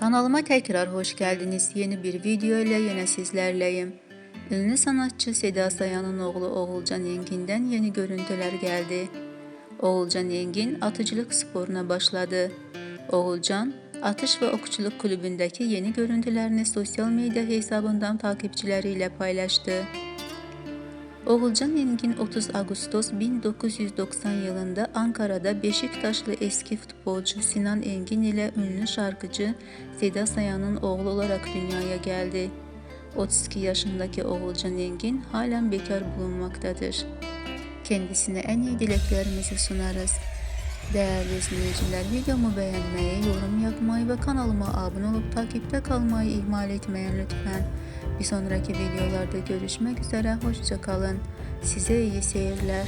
Kanalıma tekrar hoş geldiniz. Yeni bir video ile yine sizlerleyim. Ünlü sanatçı Seda Sayan'ın oğlu Oğulcan Engin'den yeni görüntüler geldi. Oğulcan Engin atıcılık sporuna başladı. Oğulcan, atış ve okçuluk kulübündeki yeni görüntülerini sosyal medya hesabından takipçileriyle paylaştı. Oğulcan Engin 30 Ağustos 1990 yılında Ankara'da Beşiktaşlı eski futbolcu Sinan Engin ile ünlü şarkıcı Seda Sayan'ın oğlu olarak dünyaya geldi. 32 yaşındaki Oğulcan Engin halen bekar bulunmaktadır. Kendisine en iyi dileklerimizi sunarız. Değerli izleyiciler videomu beğenmeyi, yorum yapmayı ve kanalıma abone olup takipte kalmayı ihmal etmeyin lütfen. Bir sonraki videolarda görüşmek üzere, hoşça kalın. Size iyi seyirler.